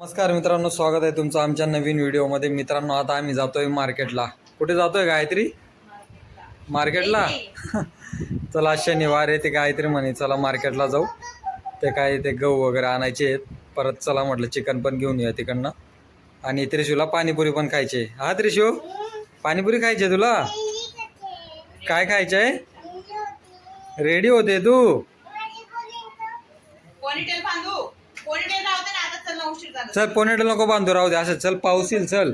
नमस्कार मित्रांनो स्वागत आहे तुमचं आमच्या नवीन व्हिडिओमध्ये. मित्रांनो आता आम्ही जातोय मार्केटला. कुठे जातोय गायत्री? मार्केटला? चला शनिवार आहे ते गायत्री म्हणे चला मार्केटला जाऊ. ते काय ते गहू वगैरे आणायचे आहेत. परत चला म्हटलं चिकन पण घेऊन येऊया तिकडनं. आणि त्रिशूला पाणीपुरी पण खायची आहे. हा त्रिशू? पाणीपुरी खायची आहे तुला? काय खायचं आहे? रेडी होते तू? उशीर झाला. चल पोनेटल नको बांधू राहू दे. असं चल पाऊस येईल चल.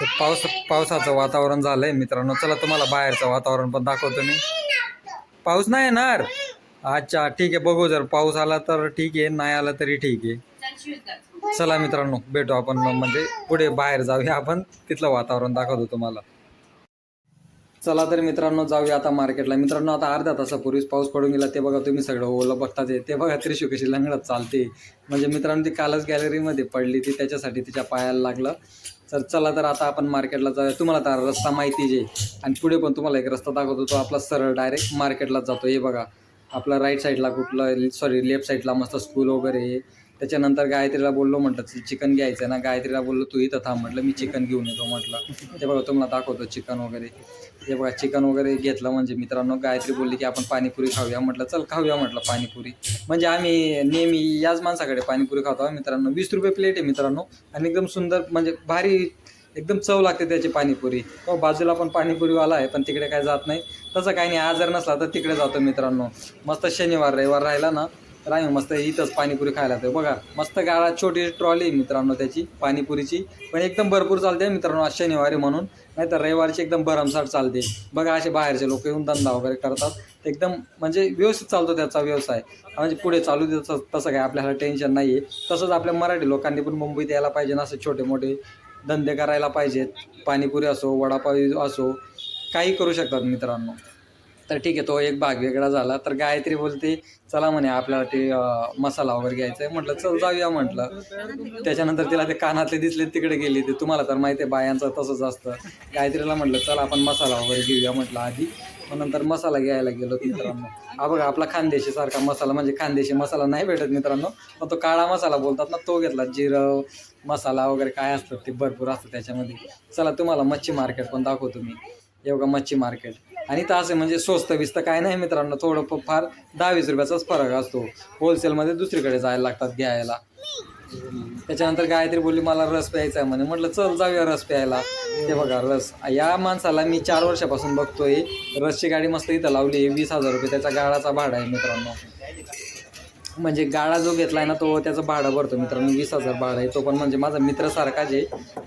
तर पाऊस पावसाचं वातावरण झालंय मित्रांनो. चला तुम्हाला बाहेरचं वातावरण पण दाखवतो मी. पाऊस नाही येणार? अच्छा ठीक आहे बघू जर पाऊस आला तर ठीक आहे नाही आला तरी ठीक आहे. चला मित्रांनो भेटू आपण म्हणजे पुढे बाहेर जाऊया आपण. तिथलं वातावरण दाखवतो तुम्हाला. चला तर मित्रांनो जाऊया आता मार्केटला. मित्रांनो आता अर्ध्या तासापूर्वीच पाऊस पडून गेला. ते बघा तुम्ही सगळं ओलं बघताच आहे ते बघा त्रिशू कशी लंगडत चालते. म्हणजे मित्रांनो ती कालच गॅलरीमध्ये पडली ती. त्याच्यासाठी तिच्या पायाला लागलं. तर चला तर आता आपण मार्केटला जाऊया. तुम्हाला तर रस्ता माहिती जे आणि पुढे पण तुम्हाला एक रस्ता दाखवतो. तो आपला सरळ डायरेक्ट मार्केटला जातो. हे बघा. आपला राईट साईडला कुठलं सॉरी लेफ्ट साईडला मस्त स्कूल वगैरे. आहे त्याच्यानंतर गायत्रीला बोललो म्हटलं चिकन घ्यायचं ना? गायत्रीला बोललो तू इथं थांब म्हटलं मी चिकन घेऊन येतो म्हटलं. ते बघा तुम्हाला दाखवतो चिकन वगैरे. हे बघा चिकन वगैरे घेतलं म्हणजे मित्रांनो गायत्री बोलली की आपण पाणीपुरी खाऊया म्हटलं चल खाऊया म्हटलं पाणीपुरी. म्हणजे आम्ही नेहमी याच माणसाकडे पाणीपुरी खातो. मित्रांनो वीस रुपये प्लेट आहे मित्रांनो आणि एकदम सुंदर म्हणजे भारी एकदम चव लागते त्याची पाणीपुरी. हो बाजूला पण पाणीपुरीवाला आहे पण तिकडे काय जात नाही. तसं काही नाही आजार नसला तर तिकडे जातो मित्रांनो. मस्त शनिवार रविवार राहिला ना तर आम्ही मस्त इथंच पाणीपुरी खायला जातो बघा मस्त गाळा छोटी ट्रॉली आहे मित्रांनो त्याची पाणीपुरीची. पण एकदम भरपूर चालते मित्रांनो आज शनिवारी म्हणून. नाही तर रविवारची एकदम भरमसाठ चालते. बघा असे बाहेरचे लोक येऊन धंदा वगैरे करतात. एकदम म्हणजे व्यवस्थित चालतो त्याचा व्यवसाय. म्हणजे पुढे चालू दे तसं काय आपल्याला टेन्शन नाही आहे तसंच आपल्या मराठी लोकांनी पण मुंबईत यायला पाहिजे ना असे छोटे मोठे धंदे करायला पाहिजेत. पाणीपुरी असो वडापाव असो काही करू शकतात मित्रांनो. तर ठीक आहे तो एक भाग वेगळा झाला. तर गायत्री बोलते चला म्हणे आपल्याला ते मसाला वगैरे घ्यायचा आहे म्हटलं चल जाऊया म्हटलं. त्याच्यानंतर तिला ते कानातले दिसले तिकडे गेली ते. तुम्हाला तर माहिती आहे बायांचं तसंच असतं. गायत्रीला म्हटलं चला आपण मसाला वगैरे घेऊया म्हटलं आधी. मग नंतर मसाला घ्यायला गेलो मित्रांनो. हा बघा आपला खानदेशी सारखा मसाला म्हणजे खानदेशी मसाला नाही भेटत मित्रांनो. पण तो काळा मसाला बोलतात ना तो घेतला. जिरं मसाला वगैरे काय असतं ते भरपूर असतं त्याच्यामध्ये. चला तुम्हाला मच्छी मार्केट पण दाखवतो मी. एवढं मच्छी मार्केट? आणि तर असं म्हणजे स्वस्त विस्त काय नाही मित्रांनो थोडं फार दहा वीस रुपयाचाच फरक असतो. होलसेलमध्ये दुसरीकडे जायला लागतात घ्यायला. त्याच्यानंतर गायत्री बोलली मला रस प्यायचा आहे. म्हणे म्हटलं चल जाऊया रस प्यायला. ते बघा रस. या माणसाला मी चार वर्षापासून बघतोय रसची गाडी मस्त इथं लावली आहे वीस हजार रुपये त्याचा गाळाचा भाडा आहे मित्रांनो. म्हणजे गाळा जो घेतलाय ना तो त्याचं भाडं भरतो मित्रांनो वीस हजार भाडं आहे. तो पण म्हणजे माझा मित्र सारखाच आहे.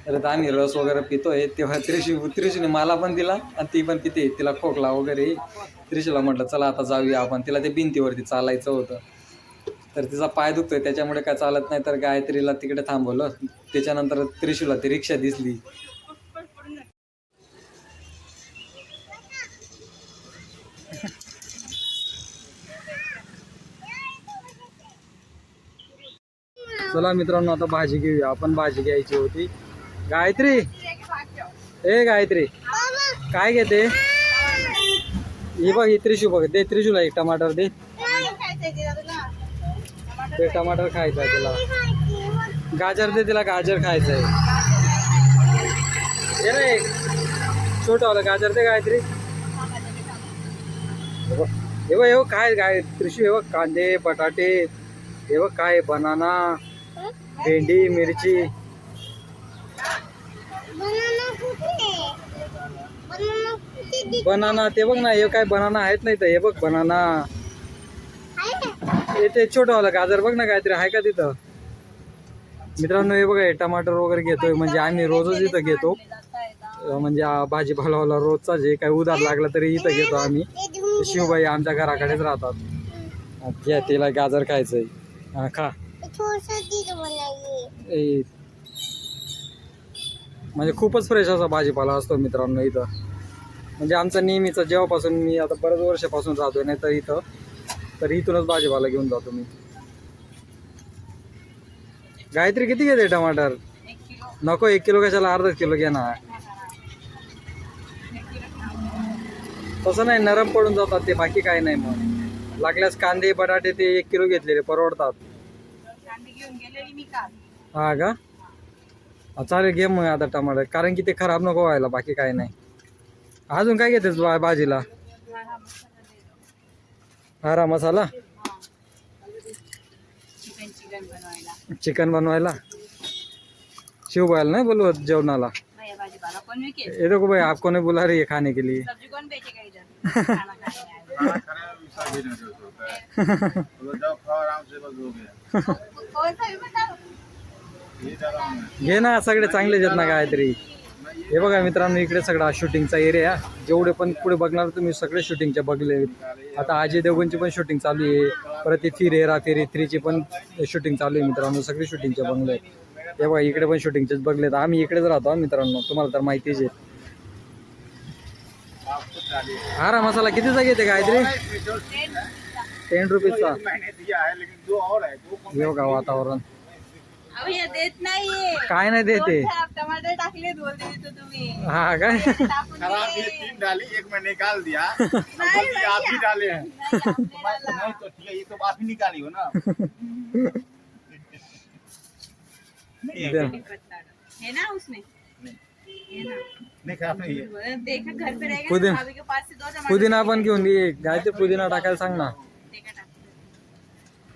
तर आम्ही रस वगैरे पितोय. तेव्हा त्रिशू त्रिशूने मला पण दिला आणि ती पण पिते तिला खोकला वगैरे त्रिशूला म्हटलं चला आता जाऊया आपण. तिला ते भिंतीवरती चालायचं होतं. तर तिचा पाय दुखतोय त्याच्यामुळे काय चालत नाही. तर गायत्रीला तिकडे थांबवलं. त्याच्यानंतर त्रिशूला ती रिक्षा दिसली. चला मित्रांनो आता भाजी घेऊया. आपण भाजी घ्यायची होती. गायत्री! ए गायत्री! काय घेते? ही बघ ही त्रिशू बघ. दे त्रिशूला एक टमाटर दे. ते टमाटर खायचं आहे तिला. गाजर दे तिला गाजर खायचं आहे. हे रे. छोटं गाजर दे गायत्री. हे बघ हे काय गाय त्रिशू हे बघ कांदे बटाटे हे बघ काय बनाना. भेंडी मिरची. बनाना ते बघ ना हे काय बनाना आहेत नाही तर हे बघ बनाना हे ते छोटंवालं गाजर बघ ना काहीतरी आहे का तिथं? मित्रांनो हे बघा हे टमाटर वगैरे घेतोय म्हणजे आम्ही रोजच इथं घेतो. म्हणजे भाजीपालावाला रोजचा जे काही उधार लागला तरी इथं घेतो आम्ही. शिवबाई आमच्या घराकडेच राहतात. घ्या तिला गाजर खायचंय. हा खा. ए, म्हणजे खूपच फ्रेश असा भाजीपाला असतो मित्रांनो इथं. म्हणजे आमचं नेहमीचं जेव्हापासून मी आता बऱ्याच वर्षापासून राहतोय नाही तर इथं तर इथूनच भाजीपाला घेऊन जातो मी. गायत्री किती घेते टमाटर? नको एक किलो कशाला? अर्धा किलो घे ना. तसं नाही नरम पडून जातात ते बाकी काय नाही मग. लागल्यास कांदे बटाटे ते एक किलो घेतलेले परवडतात. कांदे घेऊन गेलेली मी काल. हा का? चालेल घे मग आता टमाटर. कारण की ते खराब नको व्हायला बाकी काय नाही. अजून काय घेतेस बा भाजीला? हरा मसाला चिकन बनवायला. शिवबायला नाही बोलवत जेवणाला? ये देखो भाई आपको नहीं बुला रही है खाने के लिए? सब्जी कौन बेचेगा इधर खाना खाने घे ना सगळे चांगले आहेत ना काहीतरी हे बघा मित्रांनो इकडे सगळा शूटिंगचा एरिया. जेवढे पण पुढे बघणार तुम्ही सगळे शूटिंगचे बघले आता अजय देवगणची पण शूटिंग चालू आहे. परत ती फिर हेरा फेरी थ्रीची पण शूटिंग चालू आहे मित्रांनो सगळे शूटिंगचे बंगले आहेत. हे बघा इकडे पण शूटिंगचेच बघलेत. आम्ही इकडेच राहतो मित्रांनो. तुम्हाला तर माहितीच आहे. हारा मसाला कितीचा घेते काहीतरी टेन रुपीजचा. हे बघा वातावरण. अब ये देत नाहीये. काय नाही देते दोन खराब टमाटर टाकले बोलते तिथं तुम्ही. हा काय टाकून खराब ये दिले. तीन डाली एक में निकाल दिया. नाही गलती आप ही डाले हैं. नाही, आपने डाला. नहीं तो ठीक है ये तो आप ही निकाली हो ना. नहीं है दे- है ना उसमें. है ना. नहीं खराब नहीं है देखा घर पे रहेगा पुदीना- ना, भाभी के पास से दो टमाटर पुदिना पण घेऊन ये गायत्री पुदिना टाकायला सांग ना।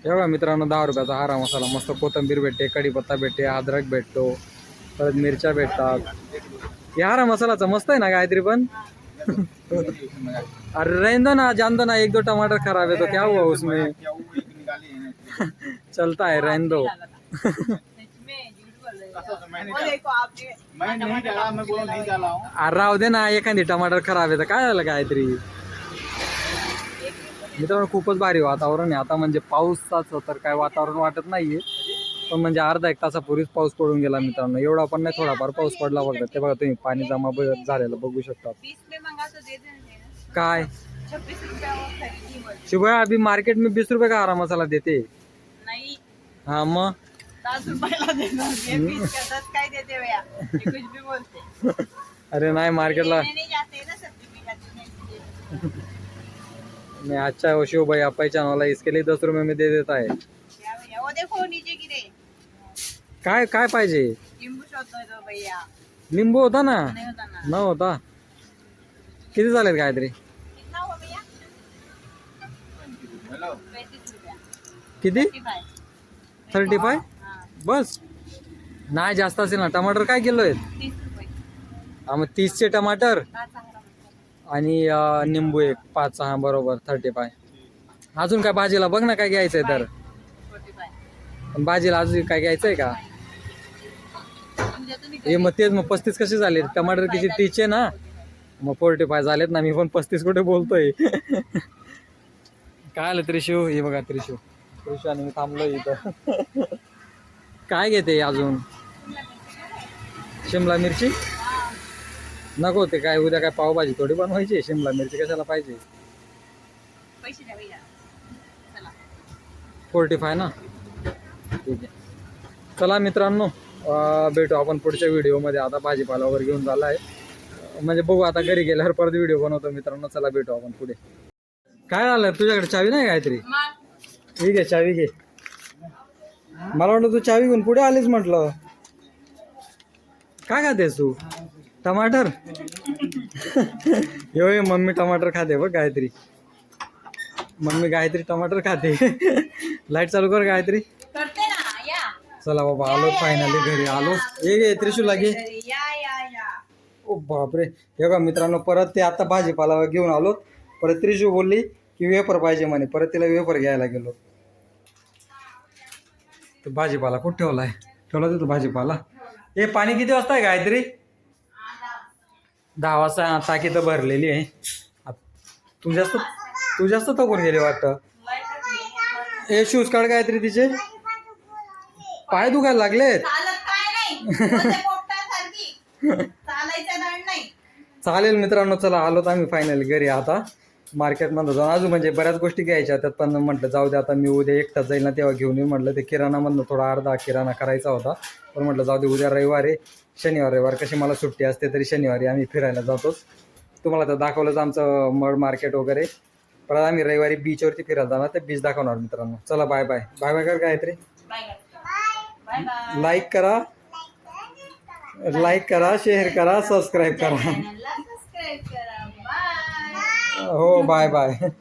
बघा मित्रांनो दहा रुपयाचा हारा मसाला मस्त कोथंबीर भेटते कढीपत्ता भेटते अद्रक भेटतो परत मिरच्या भेटतात. हे हारा मसालाचा मस्त आहे ना गायत्री पण? अरे रहने दो ना जान दो ना एक दो टमाटर खराब है तो क्या हुआ उसमें? चलता है रहने दो अरे राहू दे ना एखादी टमाटर खराब आहे तर काय झालं गायत्री मित्रांनो खूपच भारी वातावरण आहे. आता म्हणजे पावसाचं तर काय वातावरण वाटत नाहीये. पण म्हणजे अर्धा एक तासापूर्वीच पाऊस पडून गेला मित्रांनो. एवढा पण नाही थोडाफार पाऊस पडला बघा ते बघा तुम्ही पाणी जमा झालेलं बघू शकता. काय? रुपया शिवाय अभी मार्केट में बीस रुपए का हरा मसाला देते? नहीं. हाँ मग? दस रुपयाला देना ये बीस का दस का ही देते भैया ये कुछ भी बोलते. अरे नाही मार्केटला लेने नहीं जाते ना सब्जी भी जाते नहीं मैं अच्छा वो शिव भाई आप पहचान वाला इसके लिए दस रुपये में दे देता है क्या भैया वो देखो नीचे गिरे काय काय पाहिजे? लिंबू शोधतोय तो भैया लिंबू होता ना? नहीं होता ना. न होता. किती झालेत काहीतरी? कितना हुआ भैया हेलो पैंतीस रुपया. किती? थर्टी फाय हाँ बस. नाही जास्त असेल ना. टमाटर काय किलो आहेत? तीस रुपये. हा मग तीसचे टमाटर आणि अं, निंबू एक पाच सहा बरोबर थर्टी फाय अजून काय भाजीला बघ ना काय घ्यायचंय तर. फोर्टी फाइव पण भाजीला अजून काय घ्यायचंय का? तुम्ही हे मग तेच मग पस्तीस कसे झाले? टमाटर किती? तीसचे ना? मग फोर्टी फाय झालेत ना. मी पण पस्तीस कुठे बोलतोय? काय आलं त्रिशू हे बघा त्रिशू त्रिशू आणि मी थांबलो इथं. काय घेते अजून? शिमला मिरची? नको ते काय उद्या काय पावभाजी थोडी बनवायची शिमला मिरची कशाला पाहिजे? फोर्टी फाय ना? ठीक आहे. चला मित्रांनो भेटू आपण पुढच्या व्हिडिओमध्ये. आता भाजीपाला वगैरे घेऊन झाला आहे. म्हणजे बघू आता घरी गेल्यावर परत व्हिडिओ बनवतो मित्रांनो. चला भेटू आपण पुढे. काय झालं तुझ्याकडे चावी नाही काहीतरी? ठीक आहे चावी घे. मला वाटलं तू चावी घेऊन पुढे आलीच म्हटलं. काय खातेस तू? टमाटर? यो हे मम्मी टमाटर खाते बघ गायत्री. मम्मी गायत्री टमाटर खाते. लाइट चालू कर गायत्री. करते ना या. चला बाबा आलो फायनली घरी आलो. ये त्रिशूला घे. या या या. ओ बापरे. हे बघा मित्रांनो परत ते आता भाजीपाला घेऊन आलो. परत त्रिशू बोलली की वेफर पाहिजे म्हणे. परत तिला वेफर घ्यायला गेलो. तर भाजीपाला कुठं ठेवलाय? ठेवला तिथं भाजीपाला. हे पाणी किती वाजता आहे गायत्री? दहा वाजता टाकी तर भरलेली आहे. तू जास्त तू जास्त थकून गेली वाटतं. हे शूज काढ गायत्री तिचे. पाय दुखायला लागलेत. चालेल मित्रांनो चला आलो तर आम्ही फायनल घरी आता. मार्केटमध्ये जाऊन अजून म्हणजे बऱ्याच गोष्टी घ्यायच्या त्यात पण म्हटलं जाऊ दे आता मी उद्या एकटाच जाईल ना तेव्हा घेऊन येईन म्हटलं. ते किराणामधनं थोडा अर्धा किराणा करायचा होता. पण म्हटलं जाऊ दे उद्या रविवारी शनिवार रविवार कशी मला सुट्टी असते तरी शनिवारी आम्ही फिरायला जातोच. तुम्हाला तर दाखवलंच आमचं मड मार्केट वगैरे. परत आम्ही रविवारी बीचवरती फिरायला जाणार ते बीच दाखवणार मित्रांनो. चला बाय बाय बाय बाय कर गायत्री. लाईक करा. लाईक करा. शेअर करा सबस्क्राईब करा चॅनलला सबस्क्राईब करा बाय हो बाय बाय.